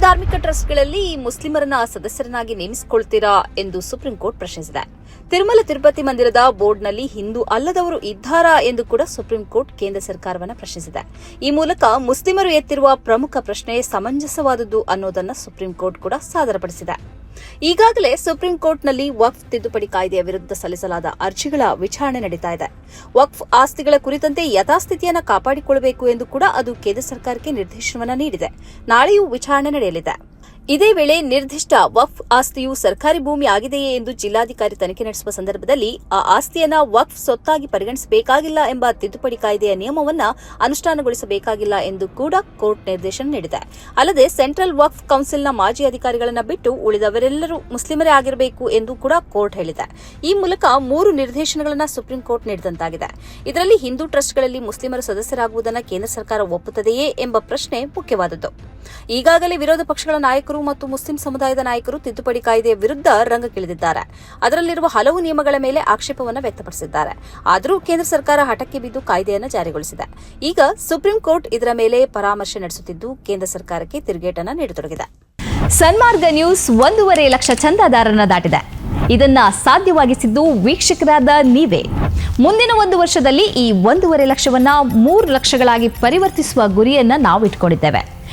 ಧಾರ್ಮಿಕ ಟ್ರಸ್ಟ್ಗಳಲ್ಲಿ ಮುಸ್ಲಿಮರನ್ನ ಸದಸ್ಯರನ್ನಾಗಿ ನೇಮಿಸಿಕೊಳ್ತೀರಾ ಎಂದು ಸುಪ್ರೀಂ ಕೋರ್ಟ್ ಪ್ರಶ್ನಿಸಿದೆ. ತಿರುಮಲ ತಿರುಪತಿ ಮಂದಿರದ ಬೋರ್ಡ್ನಲ್ಲಿ ಹಿಂದೂ ಅಲ್ಲದವರು ಇದ್ದಾರಾ ಎಂದು ಕೂಡ ಸುಪ್ರೀಂ ಕೋರ್ಟ್ ಕೇಂದ್ರ ಸರ್ಕಾರವನ್ನು ಪ್ರಶ್ನಿಸಿದೆ. ಈ ಮೂಲಕ ಮುಸ್ಲಿಮರು ಎತ್ತಿರುವ ಪ್ರಮುಖ ಪ್ರಶ್ನೆ ಸಮಂಜಸವಾದದ್ದು ಅನ್ನೋದನ್ನ ಸುಪ್ರೀಂ ಕೋರ್ಟ್ ಕೂಡ ಸಾದರಪಡಿಸಿದೆ. ಈಗಾಗಲೇ ಸುಪ್ರೀಂ ಕೋರ್ಟ್ನಲ್ಲಿ ವಕ್ಫ್ ತಿದ್ದುಪಡಿ ಕಾಯ್ದೆಯ ವಿರುದ್ಧ ಸಲ್ಲಿಸಲಾದ ಅರ್ಜಿಗಳ ವಿಚಾರಣೆ ನಡೀತಾ ಇದೆ. ವಕ್ಫ್ ಆಸ್ತಿಗಳ ಕುರಿತಂತೆ ಯಥಾಸ್ಥಿತಿಯನ್ನು ಕಾಪಾಡಿಕೊಳ್ಳಬೇಕು ಎಂದು ಕೂಡ ಅದು ಕೇಂದ್ರ ಸರ್ಕಾರಕ್ಕೆ ನಿರ್ದೇಶನವನ್ನ ನೀಡಿದೆ. ನಾಳೆಯೂ ವಿಚಾರಣೆ ನಡೆಯಲಿದೆ. ಇದೇ ವೇಳೆ ನಿರ್ದಿಷ್ಟ ವಕ್ಫ್ ಆಸ್ತಿಯು ಸರ್ಕಾರಿ ಭೂಮಿ ಆಗಿದೆಯೇ ಎಂದು ಜಿಲ್ಲಾಧಿಕಾರಿ ತನಿಖೆ ನಡೆಸುವ ಸಂದರ್ಭದಲ್ಲಿ ಆ ಆಸ್ತಿಯನ್ನ ವಕ್ಫ್ ಸೊತ್ತಾಗಿ ಪರಿಗಣಿಸಬೇಕಾಗಿಲ್ಲ ಎಂಬ ತಿದ್ದುಪಡಿ ಕಾಯ್ದೆಯ ನಿಯಮವನ್ನ ಅನುಷ್ಠಾನಗೊಳಿಸಬೇಕಾಗಿಲ್ಲ ಎಂದು ಕೂಡ ಕೋರ್ಟ್ ನಿರ್ದೇಶನ ನೀಡಿದೆ. ಅಲ್ಲದೆ ಸೆಂಟ್ರಲ್ ವಕ್ಫ್ ಕೌನ್ಸಿಲ್ನ ಮಾಜಿ ಅಧಿಕಾರಿಗಳನ್ನ ಬಿಟ್ಟು ಉಳಿದವರೆಲ್ಲರೂ ಮುಸ್ಲಿಮರೇ ಆಗಿರಬೇಕು ಎಂದು ಕೂಡ ಕೋರ್ಟ್ ಹೇಳಿದೆ. ಈ ಮೂಲಕ ಮೂರು ನಿರ್ದೇಶನಗಳನ್ನು ಸುಪ್ರೀಂ ಕೋರ್ಟ್ ನೀಡಿದಂತಾಗಿದೆ. ಇದರಲ್ಲಿ ಹಿಂದೂ ಟ್ರಸ್ಟ್ಗಳಲ್ಲಿ ಮುಸ್ಲಿಮರ ಸದಸ್ಯರಾಗುವುದನ್ನು ಕೇಂದ್ರ ಸರ್ಕಾರ ಒಪ್ಪುತ್ತದೆಯೇ ಎಂಬ ಪ್ರಶ್ನೆ ಮುಖ್ಯವಾದದ್ದು. ಈಗಾಗಲೇ ವಿರೋಧ ಪಕ್ಷಗಳ ನಾಯಕರು ಮತ್ತು ಮುಸ್ಲಿಂ ಸಮುದಾಯದ ನಾಯಕರು ತಿದ್ದುಪಡಿ ಕಾಯ್ದೆಯ ವಿರುದ್ಧ ರಂಗಕ್ಕಿಳಿದಿದ್ದಾರೆ ಅದರಲ್ಲಿರುವ ಹಲವು ನಿಯಮಗಳ ಮೇಲೆ ಆಕ್ಷೇಪವನ್ನು ವ್ಯಕ್ತಪಡಿಸಿದ್ದಾರೆ. ಆದರೂ ಕೇಂದ್ರ ಸರ್ಕಾರ ಹಠಕ್ಕೆ ಬಿದ್ದು ಕಾಯ್ದೆಯನ್ನು ಜಾರಿಗೊಳಿಸಿದೆ. ಈಗ ಸುಪ್ರೀಂ ಕೋರ್ಟ್ ಇದರ ಮೇಲೆ ಪರಾಮರ್ಶೆ ನಡೆಸುತ್ತಿದ್ದು, ಕೇಂದ್ರ ಸರ್ಕಾರಕ್ಕೆ ತಿರುಗೇಟನ್ನು ನೀಡತೊಡಗಿದೆ. ಸನ್ಮಾರ್ಗ ನ್ಯೂಸ್ ಒಂದೂವರೆ ಲಕ್ಷ ಚಂದಾದಾರರನ್ನ ದಾಟಿದೆ. ಇದನ್ನ ಸಾಧ್ಯವಾಗಿಸಿದ್ದು ವೀಕ್ಷಕರಾದ ನೀವೇ. ಮುಂದಿನ ಒಂದು ವರ್ಷದಲ್ಲಿ ಈ ಒಂದೂವರೆ ಲಕ್ಷವನ್ನ ಮೂರು ಲಕ್ಷಗಳಾಗಿ ಪರಿವರ್ತಿಸುವ ಗುರಿಯನ್ನ ನಾವು ಇಟ್ಕೊಂಡಿದ್ದೇವೆ